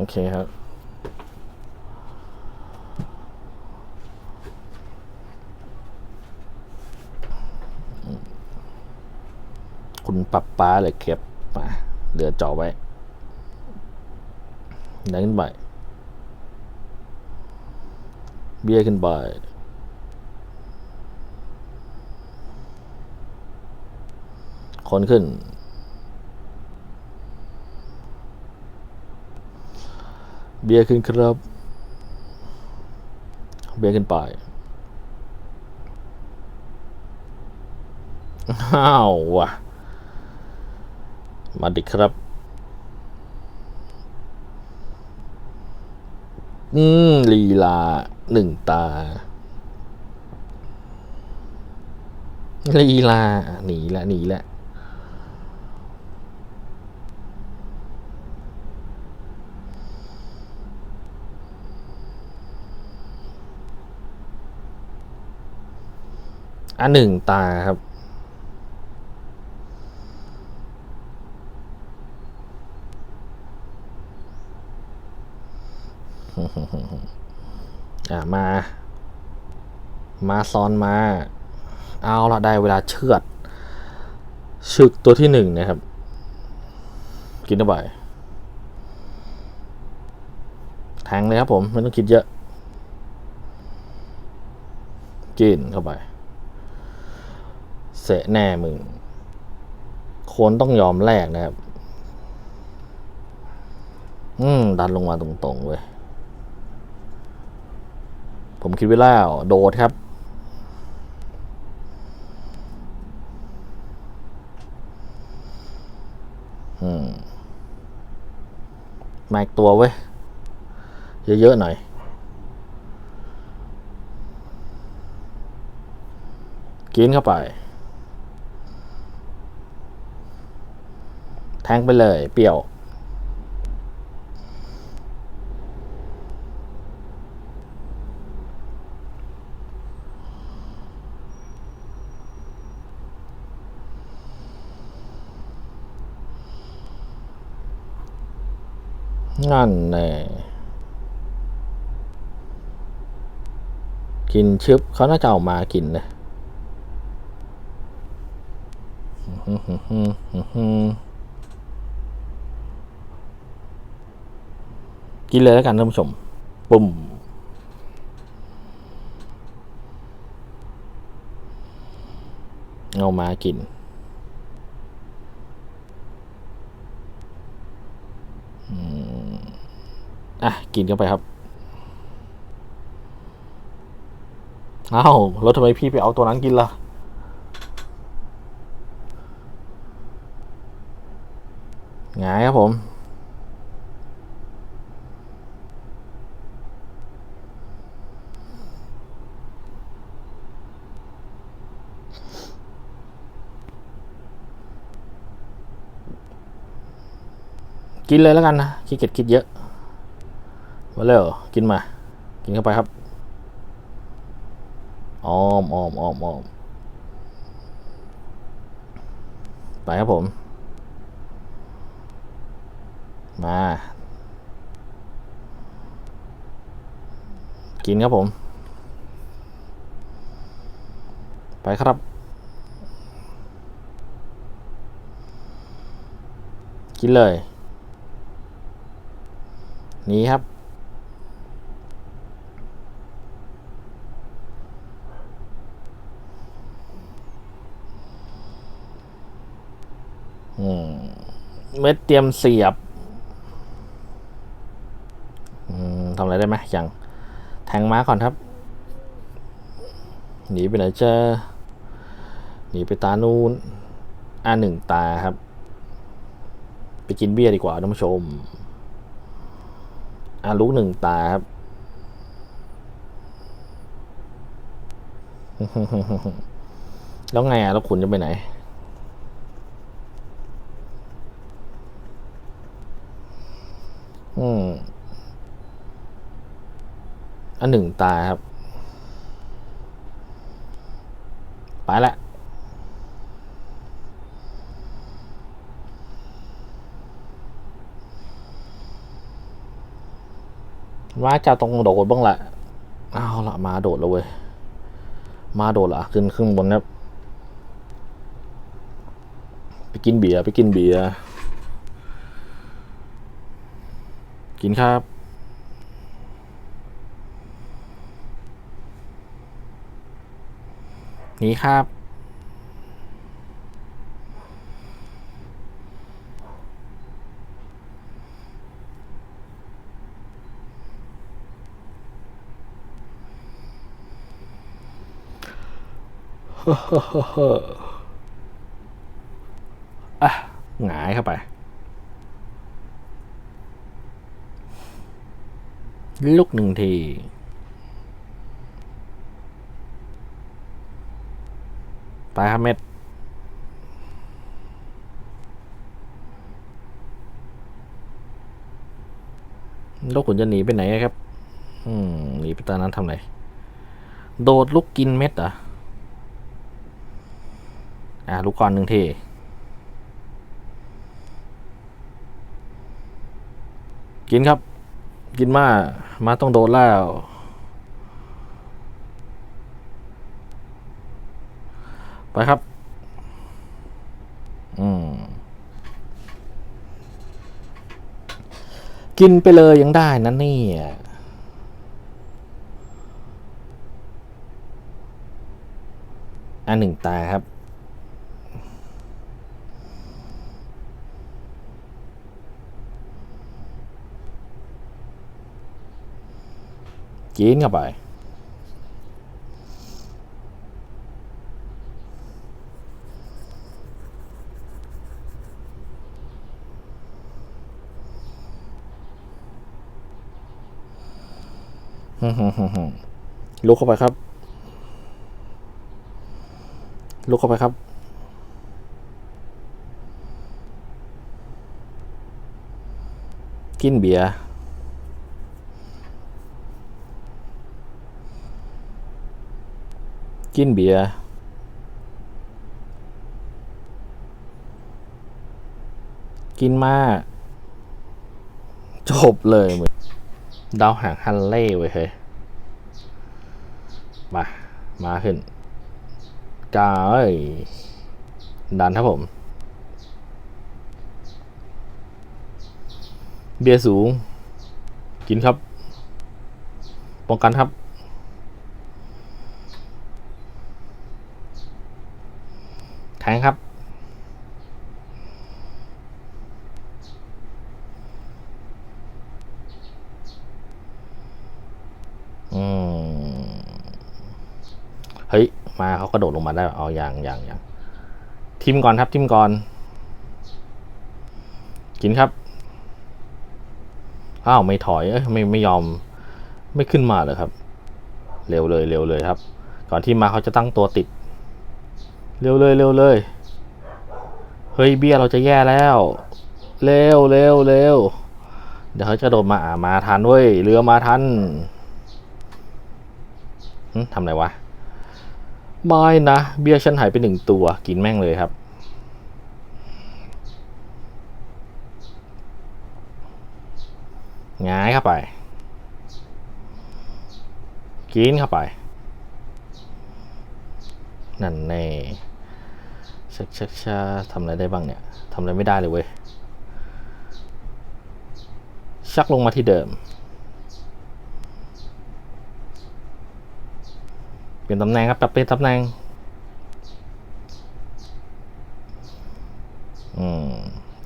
โอเคครับ คุณปรับป้าเลยเก็บมาเหลือจอไว้ดันขึ้นไปเบี้ยขึ้นไปคนขึ้น เบียร์ขึ้นครับ เบียร์ขึ้นไปอ้าวว่ะ มาดิครับ อืม ลีลาหนึ่งตา ลีลาหนีละหนีละ อันหนึ่งตาครับ อ่ามา มาซ้อนมา เอาละได้เวลาเชือดชึกตัวที่หนึ่งนะครับ กินเข้าไปแทงเลยครับผม ไม่ต้องคิดเยอะ กินเข้าไป เสะแน่มึงคนต้องยอมแลกนะครับ อืม ดันลงมาตรงๆเว้ย ผมคิดไว้แล้ว โดดครับ อืมมาอีกตัวเว้ย เยอะ ๆ หน่อยกินเข้าไป แทงไปเลยเปรี้ยว นั่นแน่กินชึบเขาน่าจะเอามากินนะ กินเลยแล้วกันท่านผู้ชม ปุ่มเอามากิน อะ กินเข้าไปครับ อ้าวแล้วทำไมพี่ไปเอาตัวนั้นกินล่ะ ไงครับผม กินเลยแล้วกันนะขี้เกียจคิดเยอะมาเร็วกินมา กินเข้าไปครับออมออมออมออมไปครับผม มา กินครับผม ไปครับ กินเลย นี่ครับ อืม เม็ดเตรียมเสียบ อืมทำอะไรได้ไหมยัง แทงม้าก่อนครับ หนีไปไหนเจอหนีไปตานูนอ่าหนึ่งตาครับ ไปกินเบียร์ดีกว่าท่านผู้ชม อาลูกหนึ่งตาครับแล้วไงอะ แล้วคุณจะไปไหน อืม อันหนึ่งตาครับ ไปละ ว่าจะต้องโดดบ้างแหละเอาละมาโดดแล้วเว้ย มาโดดละขึ้นขึ้นบนครับไปกินเบียร์ไปกินเบียร์กินครับนี่ครับ อะหงายเข้าไปลุกหนึ่งทีไปครับเม็ดลูกขุนจะหนีไปไหนครับ อืม หนีไปตอนนั้นทำไร โดดลุกกินเม็ดอะ อะลูกก่อนหนึ่งทีกินครับ กินมา มาต้องโดนแล้ว ไปครับ อืม กินไปเลยยังได้นะนี่อันหนึ่งตายครับ กินเข้าไป ลุกเข้าไปครับ ลุกเข้าไปครับกินเบียร์ กินเบียร์กินมากจบเลยมึงดาวหางฮันเล่เว้ยเฮ้ยมา มาขึ้นกาเอ้ยดันครับผม เบียร์สูง กินครับ ป้องกันครับ แท งครับ อืม เฮ้ย มาเขากระโดดลงมาได้ เอาอย่างอย่างอย่างทิมก่อนครับ ทิมก่อน กินครับ อ้าว ไม่ถอย เอ้ย ไม่ไม่ยอม ไม่ขึ้นมาเลยครับ เร็วเลยเร็วเลยครับ ก่อนที่มาเขาจะตั้งตัวติด เร็วเลยเร็วเลย เฮ้ยเบี้ยเราจะแย่แล้ว เร็วเร็วเร็วเดี๋ยวเขาจะโดดมามาทันเว้ยเรือมาทันทำไรวะไม่นะ เบี้ยฉันหายไปหนึ่งตัวกินแม่งเลยครับง้ายเข้าไป กินเข้าไป นั่นแน่ ชักชักชาทำอะไรได้บ้างเนี่ยทำอะไรไม่ได้เลยเว้ย ชักลงมาที่เดิม เปลี่ยนตำแหน่งครับปรับเปลี่ยนตำแหน่งอืม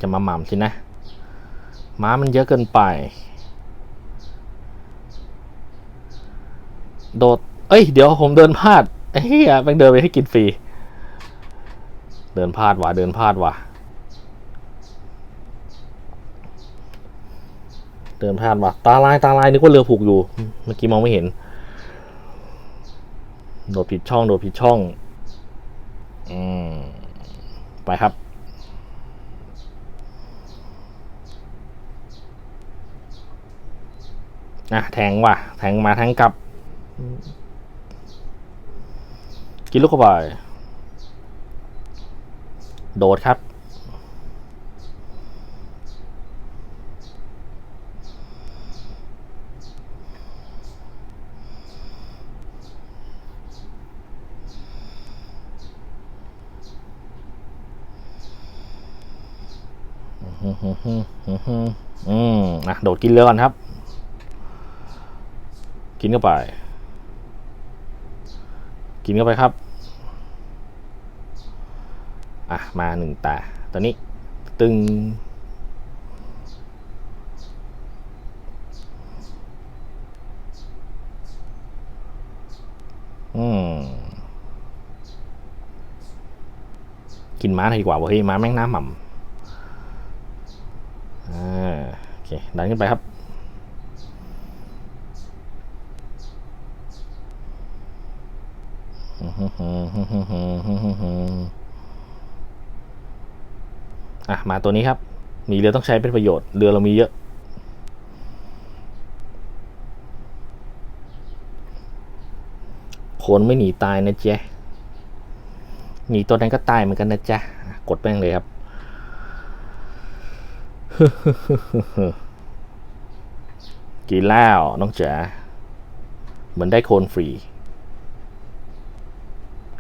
จะมาหม่ำสินะ ม้ามันเยอะเกินไป โดด เอ้ย เดี๋ยวผมเดินพลาดไอ้เหี้ยแม่งเดินไปให้กินฟรี เดินพลาดว่ะเดินพลาดว่ะเดินพลาดว่ะตาลายตาลายนึกว่าเรือผูกอยู่ เมื่อกี้มองไม่เห็น โดดผิดช่องโดดผิดช่องอืมไปครับอะแทงว่ะ แทงมาแทงกลับ กินลูกเข้าไป โดดครับ อืมอะโดดกินเรือก่อนครับ กินเข้าไป กินเข้าไปครับ อะมาหนึ่งตาตอนนี้ตึงอืมกินม้าดีกว่าเว้ยม้าแม่งน้าหม่ำอ่าโอเคดันขึ้นไปครับอ่ะมาตัวนี้ครับ มีเรือต้องใช้เป็นประโยชน์ เรือเรามีเยอะ คนไม่หนีตายนะเจ๊หนีตัวนั้นก็ตายเหมือนกันนะจ๊ะอะกดแป้งเลยครับกินแล้วน้องจ๋าเหมือนได้โคนฟรี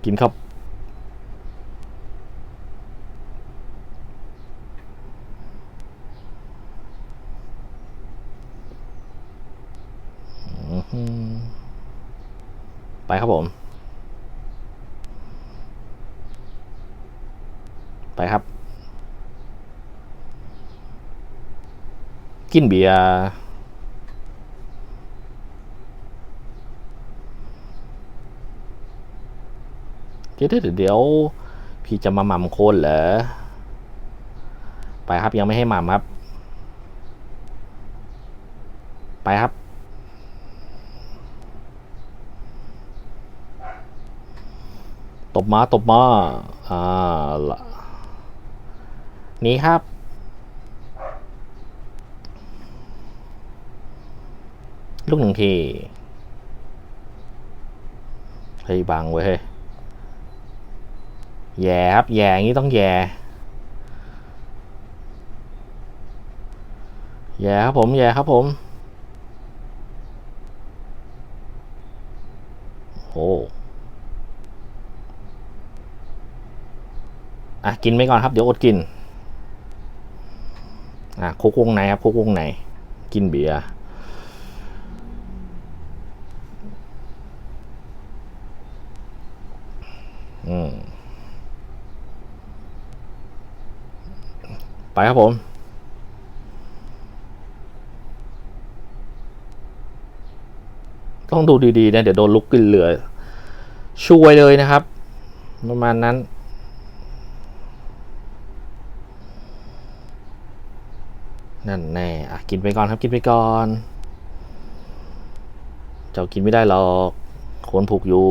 กินครับ อื้อหือไปครับผม ไปครับ กินเบียร์เดี๋ยวเดี๋ยวเดี๋ยว พี่จะมาหม่ำโคนเหรอ ไปครับยังไม่ให้หม่ำครับ ไปครับตบมาตบมาอ่าละ นี่ครับ ลูกหนึ่งทีเฮ้ยบังเว้ยเฮ้ยแย่ครับ แย่อย่างนี้ต้องแย่แย่ครับผม แย่ครับผม โอ้อะ กินไปก่อนครับ เดี๋ยวอดกิน อะคุกวงในครับคุกวงในกินเบียร์อืมไปครับผม ต้องดูดีๆนะ เดี๋ยวโดนลุกขึ้นเรือ ช่วยเลยนะครับ ประมาณนั้น นั่นแน่อะกินไปก่อนครับกินไปก่อน เจ้ากินไม่ได้หรอกขนผูกอยู่